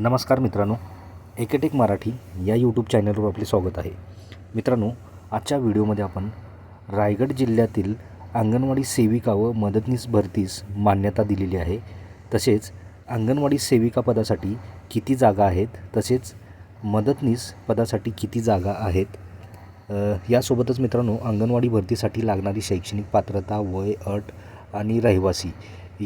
नमस्कार मित्रांनो एकेटेक मराठी या यूट्यूब चॅनलवर आपले स्वागत आहे. मित्रांनो आजच्या व्हिडिओमध्ये आपण रायगड जिल्ह्यातील अंगणवाडी सेविका व मदतनीस भरतीस मान्यता दिलेली आहे. तसेच अंगणवाडी सेविका पदासाठी किती जागा आहेत तसेच मदतनीस पदासाठी किती जागा आहेत यासोबतच मित्रांनो अंगणवाडी भरतीसाठी लागणारी शैक्षणिक पात्रता वय अट आणि रहिवासी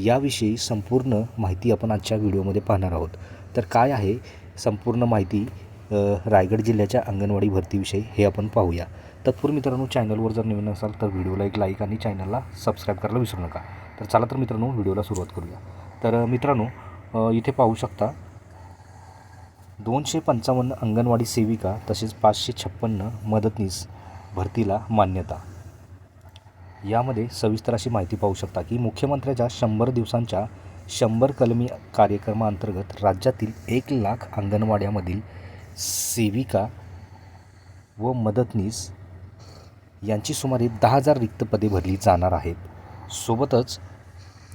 याविषयी संपूर्ण माहिती आपण आजच्या व्हिडिओमध्ये पाहणार आहोत. तर काय आहे संपूर्ण माहिती रायगड जिल्ह्याच्या अंगणवाडी भरतीविषयी हे आपण पाहूया. तत्पूर्वी मित्रांनो चॅनलवर जर नवीन असाल तर व्हिडिओला एक लाईक आणि चॅनलला सबस्क्राईब करायला विसरू नका. तर चला तर मित्रांनो व्हिडिओला सुरुवात करूया. तर मित्रांनो इथे पाहू शकता दोनशे पंचावन्न अंगणवाडी सेविका तसेच पाचशे छप्पन्न मदतनीस भरतीला मान्यता. यामध्ये सविस्तर अशी माहिती पाहू शकता की मुख्यमंत्र्याच्या शंभर दिवसांच्या शंभर कलमी कार्यक्रमाअंतर्गत राज्यातील एक लाख अंगणवाड्यामधील सेविका व मदतनीस यांची सुमारे दहा हजार रिक्त पदे भरली जाणार आहेत. सोबतच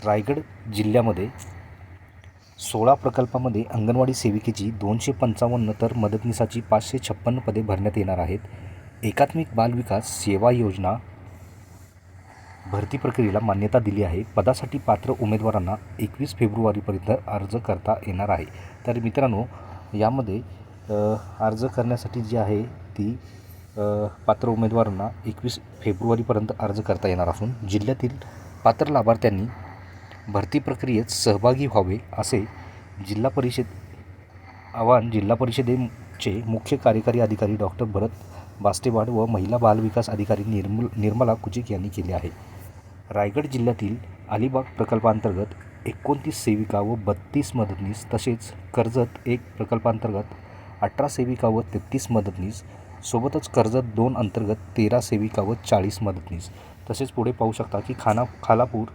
रायगड जिल्ह्यामध्ये सोळा प्रकल्पामध्ये अंगणवाडी सेविकेची दोनशे पंचावन्न तर मदतनीसाची पाचशे छप्पन्न पदे भरण्यात येणार आहेत. एकात्मिक बालविकास सेवा योजना भरती प्रक्रियेला मान्यता दिली आहे. पदासाठी पात्र उमेदवारांना एकवीस फेब्रुवारीपर्यंत अर्ज करता येणार आहे. तर मित्रांनो यामध्ये अर्ज करण्यासाठी जी आहे ती पात्र उमेदवारांना एकवीस फेब्रुवारीपर्यंत अर्ज करता येणार असून जिल्ह्यातील पात्र लाभार्थ्यांनी भरती प्रक्रियेत सहभागी व्हावे असे जिल्हा परिषद आवाहन जिल्हा परिषदेचे मुख्य कार्यकारी अधिकारी डॉक्टर भरत बास्टेवाड व महिला बालविकास अधिकारी निर्मल निर्मला कुचिक यांनी केले आहे. रायगड जिल्ह्यातील अलिबाग प्रकल्पांतर्गत एकोणतीस सेविका व बत्तीस मदतनीस तसेच कर्जत एक प्रकल्पांतर्गत अठरा सेविका व तेहतीस मदतनीस सोबतच कर्जत दोन अंतर्गत तेरा सेविका व चाळीस मदतनीस. तसेच पुढे पाहू शकता की खाना खालापूर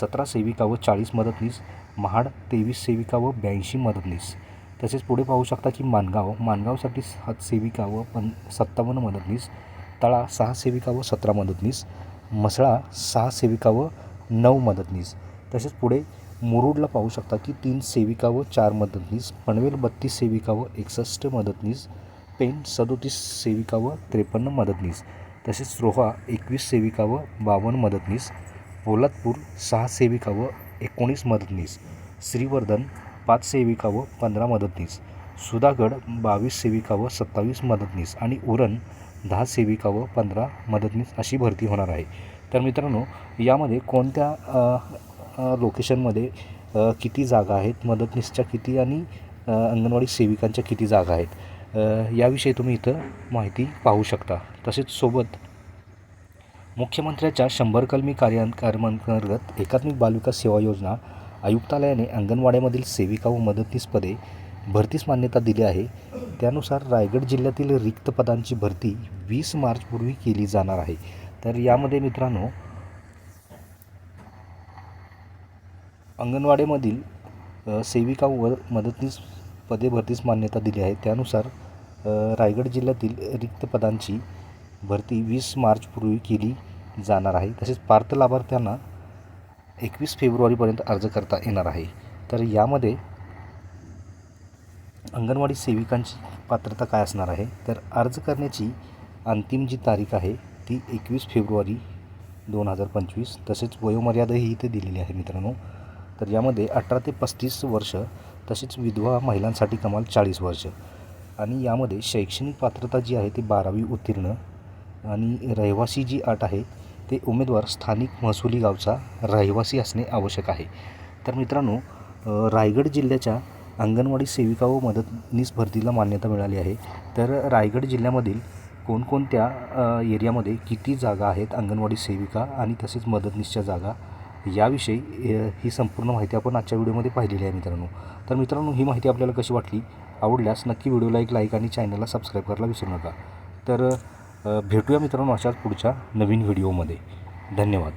सतरा सेविका व चाळीस मदतनीस महाड तेवीस सेविका व ब्याऐंशी मदतनीस. तसेच पुढे पाहू शकता की मानगाव मानगावसाठी सात सेविका व पण सत्तावन्न मदतनीस तळा सहा सेविका व सतरा मदतनीस म्हसळा सहा सेविका व नऊ मदतनीस. तसेच पुढे मुरुडला पाहू शकता की तीन सेविका व चार मदतनीस पनवेल बत्तीस सेविका व एकसष्ट मदतनीस पेन सदोतीस सेविका व त्रेपन्न मदतनीस. तसेच रोहा एकवीस सेविका व बावन्न मदतनीस पोलादपूर सहा सेविका व एकोणीस मदतनीस श्रीवर्धन पाच सेविका व पंधरा मदतनीस सुधागड बावीस सेविका व सत्तावीस मदतनीस आणि उरण दहा सेविका व पंधरा मदतनीस अशी भरती होणार आहे. तर मित्रांनो यामध्ये कोणत्या लोकेशनमध्ये किती जागा आहेत मदतनीसच्या किती आणि अंगणवाडी सेविकांच्या किती जागा आहेत? याविषयी तुम्ही इथं माहिती पाहू शकता. तसेच सोबत मुख्यमंत्र्याच्या शंभर कलमी कार्या कार्यक्रमांतर्गत एकात्मिक बालविकास सेवा योजना आयुक्तालयाने अंगणवाड्यामधील सेविका व मदतनीस पदे भरतीस मान्यता दिली आहे. त्यानुसार रायगड जिल्ह्यातील रिक्त पदांची भरती वीस मार्चपूर्वी केली जाणार आहे. तर यामध्ये मित्रांनो अंगणवाडीमधील सेविका व मदतनीस पदे भरतीस मान्यता दिली आहे. त्यानुसार रायगड जिल्ह्यातील रिक्त पदांची भरती वीस मार्चपूर्वी केली जाणार आहे. तसेच पात्र लाभार्थ्यांना एकवीस फेब्रुवारीपर्यंत अर्ज करता येणार आहे. तर यामध्ये अंगणवाडी सेविकांची पात्रता काय असणार आहे? तर अर्ज करण्याची अंतिम जी तारीख आहे ती एकवीस फेब्रुवारी दोन हजार पंचवीस. तसेच वयोमर्यादाही इथे दिलेली आहे मित्रांनो. तर यामध्ये अठरा ते पस्तीस वर्ष तसेच विधवा महिलांसाठी कमाल चाळीस वर्ष. आणि यामध्ये शैक्षणिक पात्रता जी आहे ती बारावी उत्तीर्ण. आणि रहिवासी जी अट आहे ते उमेदवार स्थानिक महसुली गावचा रहिवासी असणे आवश्यक आहे. तर मित्रांनो रायगड जिल्ह्याच्या अंगणवाडी सेविका व मदतनीस भरतीला मान्यता मिळाली आहे. तर रायगड जिल्ह्यामधील कोणकोणत्या एरियामध्ये किती जागा आहेत अंगणवाडी सेविका आणि तसेच मदतनीसच्या जागा याविषयी ही संपूर्ण माहिती आपण आजच्या व्हिडिओमध्ये पाहिलेली आहे मित्रांनो. तर मित्रांनो ही माहिती आपल्याला कशी वाटली? आवडल्यास नक्की व्हिडिओला एक लाईक आणि चॅनलला सबस्क्राईब करायला विसरू नका. तर भेटूया मित्रांनो अशाच पुढच्या नवीन व्हिडिओमध्ये. धन्यवाद.